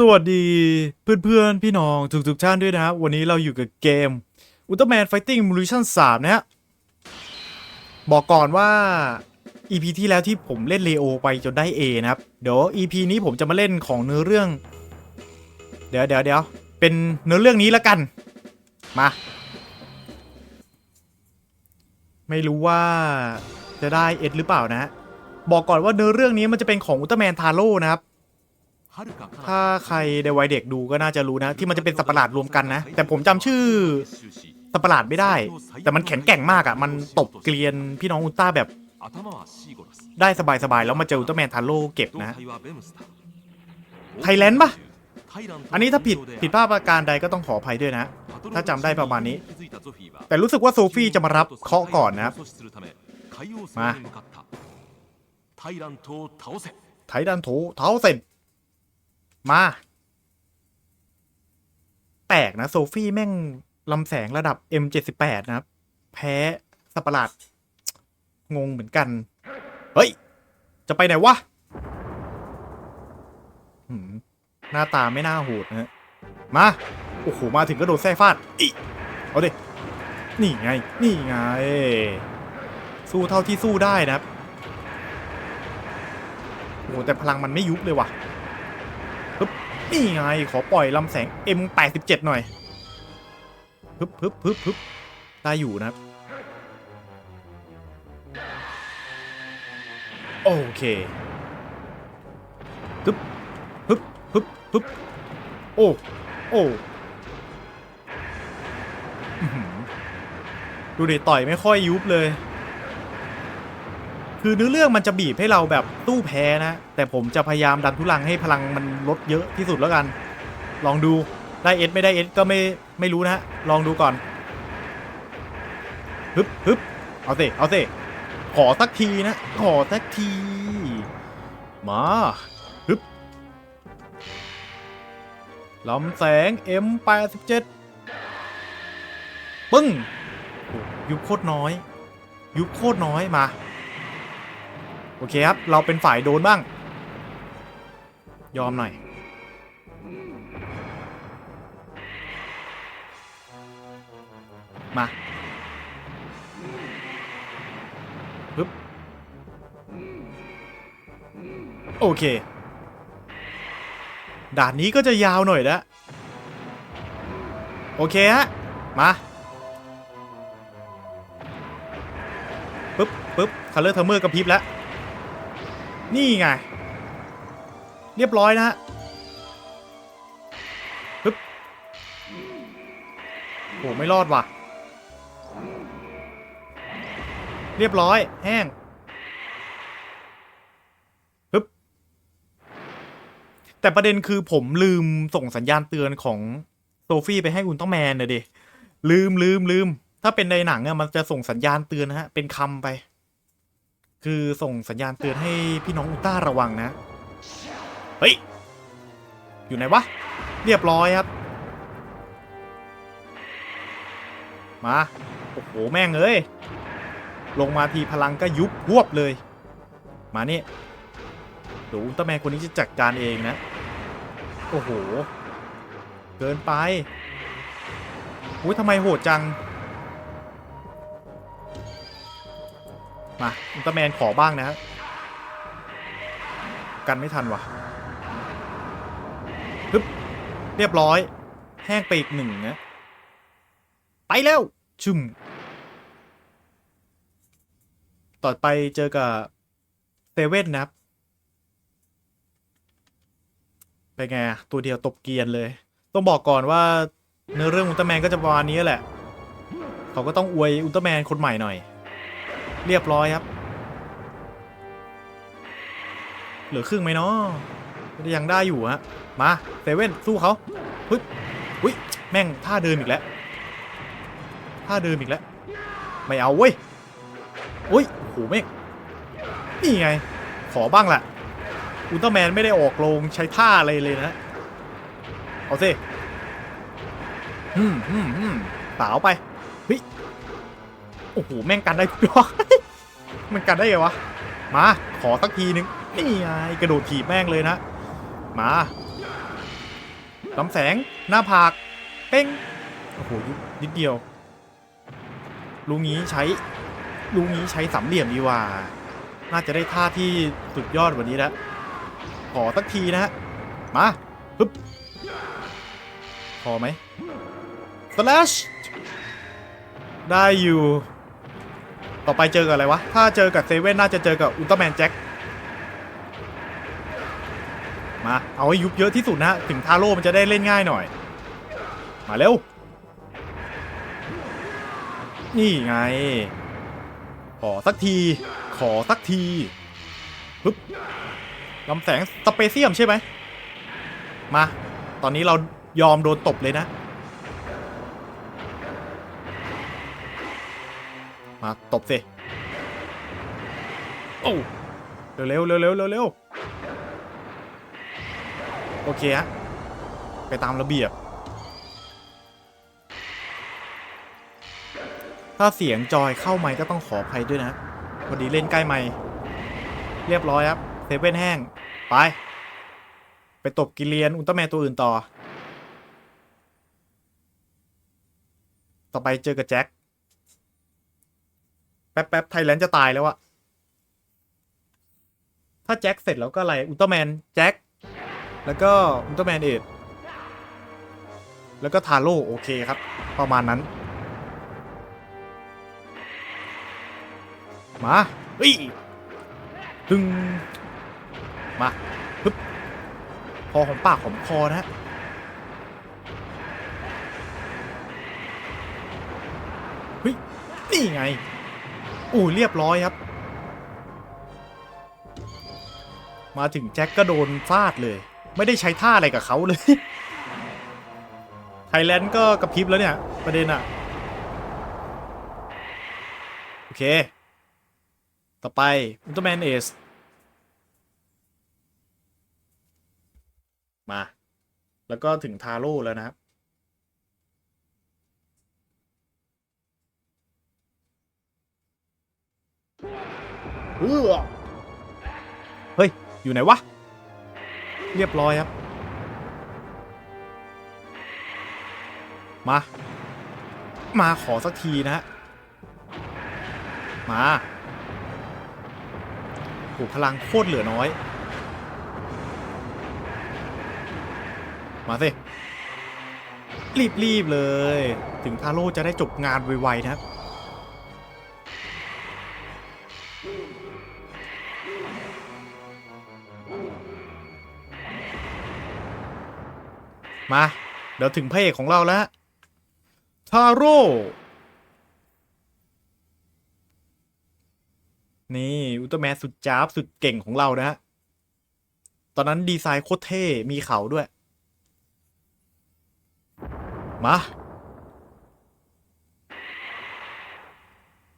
สวัสดีเพื่อนๆ พี่น้องทุกๆท่านด้วยนะครับ วันนี้เราอยู่กับเกม Ultraman Fighting Evolution 3 นะฮะ บอกก่อนว่า EP ที่แล้วที่ผมเล่นเลโอไปจนได้ A นะครับ เดี๋ยว EP นี้ผมจะมาเล่นของเนื้อเรื่อง เดี๋ยวเดี๋ยวเดี๋ยวเป็นเนื้อเรื่องนี้ละกัน มา ไม่รู้ว่าจะได้เอ็ดหรือเปล่านะฮะบอกก่อนว่าเนื้อเรื่องนี้มันจะเป็นของอุลตร้าแมนทาโร่นะครับ ถ้าใครในวัยเด็กดูก็น่าจะรู้นะ ที่มันจะเป็นสัตว์ประหลาดรวมกันนะ แต่ผมจำชื่อสัตว์ประหลาดไม่ได้ แต่มันแข็งแกร่งมากอะ่ะ มันตบเกลียนพี่น้องอุลตร้าแบบ ได้สบายๆ แล้วมาเจออุลตร้าแมนทาโร่เก็บนะ ไทยแลนด์ปะอันนี้ถ้าผิดผิดพลาดประการใดก็ต้องขออภัยด้วยนะ ถ้าจำได้ประมาณนี้ แต่รู้สึกว่าโซฟี่จะมารับเคราะห์ก่อนนะครับมาไทยดันโถเท้าเสร็จ มาแปลกนะ โซฟี่แม่งลำแสงระดับ M78 นะครับ แพ้สัปหลาด งงเหมือนกัน เฮ้ย จะไปไหนวะหน้าตาไม่น่าโหดนะฮะมา โอ้โห มาถึงก็โดดแท้ฟาดอีเอาดิ นี่ไง นี่ไง สู้เท่าที่สู้ได้นะครับโอ้แต่พลังมันไม่ยุบเลยว่ะ นี่ไง ขอปล่อยลำแสง M87 หน่อยฮึบฮึบฮึบฮึบได้อยู่นะครับ โอเคฮึบฮึบฮึบฮึบโอ้ โอ้ดูดิต่อยไม่ค่อยยุบเลย คือเนื้อเรื่องมันจะบีบให้เราแบบตู้แพ้นะ แต่ผมจะพยายามดันทุลังให้พลังมันลดเยอะที่สุดแล้วกัน ลองดูได้เอสไม่ได้เอสก็ไม่ไม่รู้นะลองดูก่อนฮึบฮึบเอาสิเอาสิขอสักทีนะ ขอสักที มาฮึบลำแสง M87 ปึ้งโอ้ยุบโคตรน้อย ยุบโคตรน้อยมา โอเคครับ เราเป็นฝ่ายโดนบ้าง ยอมหน่อย มาปึ๊บโอเค ด่านนี้ก็จะยาวหน่อยนะ โอเคฮะ มาปึ๊บปึ๊บคัลเลอร์เทอร์เมอร์กระพริบแล้ว นี่ไง เรียบร้อยนะฮะปึ๊บโหไม่รอดว่ะ เรียบร้อย แห้งปึ๊บแต่ประเด็นคือผมลืมส่งสัญญาณเตือนของโซฟี่ไปให้อุลตร้าแมนนะดิลืมลืมลืม ถ้าเป็นในหนังอะมันจะส่งสัญญาณเตือนนะฮะ เป็นคำไป คือส่งสัญญาณเตือนให้พี่น้องอุลตร้าระวังนะ เฮ้ย อยู่ไหนวะ เรียบร้อยครับ มา โอ้โห แม่งเอ้ย ลงมาทีพลังก็ยุบพวบเลย มานี่เดี๋ยวอุลตร้าแมนคนนี้จะจัดการเองนะ โอ้โห เกินไปอุ้ยทำไมโหดจัง มาอุลตร้าแมนขอบ้างนะฮะกันไม่ทันวะฮึบเรียบร้อย แห้งไปอีกหนึ่งนะไปแล้วชุมต่อไปเจอกับเซเว่นนะครับเป็นไงตัวเดียวตบเกียนเลย ต้องบอกก่อนว่าเนื้อเรื่องอุลตร้าแมนก็จะประมาณนี้แหละ เขาก็ต้องอวยอุลตร้าแมนคนใหม่หน่อย เรียบร้อยครับ เหลือครึ่งไหมเนาะยังได้อยู่ฮะ มาเซเว่นสู้เขาเฮ้ยอุ้ยแม่งท่าเดิมอีกแล้วท่าเดิมอีกแล้ว ไม่เอาเว้ยอุ้ยโอ้โหแม่งนี่ไง ขอบ้างแหละอุลตร้าแมนไม่ได้ออกโรงใช้ท่าอะไรเลยนะ เอาสิอืมอืมอืมสาวไปเฮ้ย โอ้โห แม่งกันได้ทุกดอก มันกันได้ไงวะ มา ขอสักทีนึง นี่ไงกระโดดถีบแม่งเลยนะ มาลำแสง หน้าผาก เป้ง โอ้โห นิดนิดเดียว ลุงนี้ใช้ ลุงนี้ใช้สามเหลี่ยมดีว่า น่าจะได้ท่าที่สุดยอดกว่านี้แล้ว ขอสักทีนะฮะ มาปึ๊บ พอไหม slash ได้อยู่ ต่อไปเจอกับอะไรวะ ถ้าเจอกับเซเว่นน่าจะเจอกับอุลตร้าแมนแจ็ค มา เอาให้ยุบเยอะที่สุดนะ ถึงทาโร่มันจะได้เล่นง่ายหน่อย มาเร็ว นี่ไง ขอสักที ขอสักทีปึ๊บลำแสงสเปเซียมใช่ไหม มา ตอนนี้เรายอมโดนตบเลยนะ บสิ โอ้เร็วเร็วเร็วเร็วเร็วเร็วโอเคฮะ ไปตามระเบียบ ถ้าเสียงจอยเข้าไมค์ก็ต้องขออภัยด้วยนะ พอดีเล่นใกล้ไมค์เรียบร้อยครับ เซเว่นแห้ง ไป ไปตบกิเลียน อุลตร้าแมนตัวอื่นต่อ ต่อไปเจอกับแจ็ค แป๊บแป๊บไทยแลนด์จะตายแล้วอะถ้าแจ็คเสร็จแล้วก็อะไรอุลตร้าแมนแจ็คแล้วก็อุลตร้าแมนเอ็ดแล้วก็ทาโร่โอเคครับ ประมาณนั้น มาเฮ้ยดึงมาปึ๊บพอของปากของคอนะฮะเฮ้ยนี่ไง อู้เรียบร้อยครับ มาถึงแจ็คก็โดนฟาดเลย ไม่ได้ใช้ท่าอะไรกับเขาเลย ไทยแลนด์ก็กระพริบแล้วเนี่ย ประเด็นอะโอเค ต่อไปอุลตร้าแมนเอสมา แล้วก็ถึงทาโร่แล้วนะครับ เออเฮ้ย อยู่ไหนวะ เรียบร้อยครับ มา มาขอสักทีนะฮะ มาโหพลังโคตรเหลือน้อย มาสิ รีบ ๆ เลย ถึงทาโร่จะได้จบงานไว ๆ นะครับ มา เดี๋ยวถึงพระเอกของเราแล้ว ทาโร่ นี่ อุลตร้าแมนสุดจ้าบสุดเก่งของเรานะฮะ ตอนนั้นดีไซน์โคตรเท่ มีเขาด้วย มา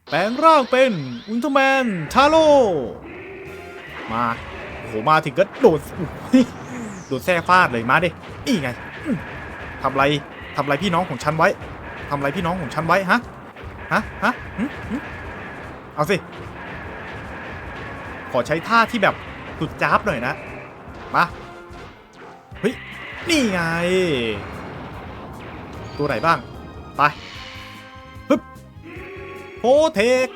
แปลงร่างเป็นอุลตร้าแมน ทาโร่ มาโอ้โหมาถึงก็โดดโดดแซ่ฟาดเลยมาดินี่ไง ทำไรทำไรพี่น้องของฉันไว้ทำไรพี่น้องของฉันไว้ฮะฮะฮะเอาสิ ขอใช้ท่าที่แบบสุดจ้าบหน่อยนะ มาเฮ้ยนี่ไง ตัวไหนบ้าง ไปฮึบโพเทค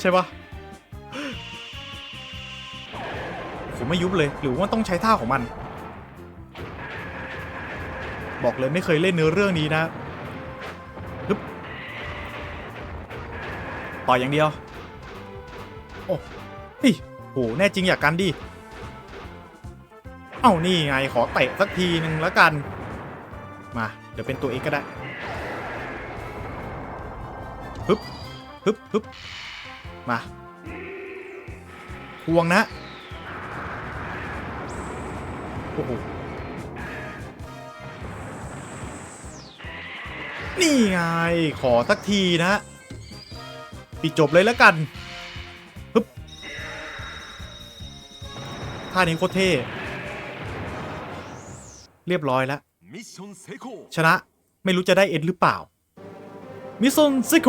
ใช่ปะผมไม่ยุบเลย หรือว่าต้องใช้ท่าของมัน บอกเลยไม่เคยเล่นเนื้อเรื่องนี้นะฮึบต่อยอย่างเดียว โอ้อิโหแน่จริงอยากกันดิ เอ้านี่ไงขอเตะสักทีหนึ่งแล้วกัน มา เดี๋ยวเป็นตัวเอกก็ได้ฮึบฮึบฮึบมาทวงนะ โอ้โห นี่ไง ขอสักทีนะ ปิดจบเลยแล้วกันฮึบท่านี้โคตรเท่เรียบร้อยแล้ว ชนะไม่รู้จะได้เอ็ดหรือเปล่า มิซอนเซโค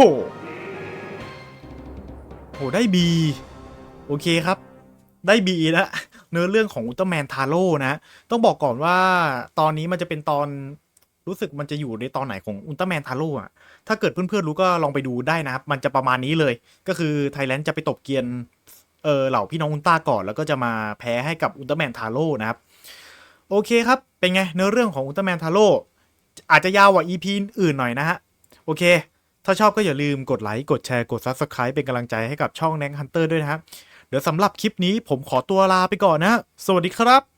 โหได้บีโอเคครับ ได้บีแล้วเนื้อเรื่องของอุลตร้าแมนทาโร่นะ ต้องบอกก่อนว่าตอนนี้มันจะเป็นตอน รู้สึกมันจะอยู่ในตอนไหนของอุลตร้าแมนทาโร่อะถ้าเกิดเพื่อนๆรู้ก็ลองไปดูได้นะครับ มันจะประมาณนี้เลย ก็คือไทยแลนด์จะไปตบเกียนเออเหล่าพี่น้องอุลตร้าก่อน แล้วก็จะมาแพ้ให้กับอุลตร้าแมนทาโร่นะครับ โอเคครับ เป็นไงเนื้อเรื่องของอุลตร้าแมนทาโร่อาจจะยาวกว่า EP อื่นหน่อยนะฮะ โอเค ถ้าชอบก็อย่าลืมกดไลค์ กดแชร์ กด Subscribe เป็นกำลังใจให้กับช่องแนงฮันเตอร์ด้วยนะครับ เดี๋ยวสำหรับคลิปนี้ผมขอตัวลาไปก่อนนะ สวัสดีครับ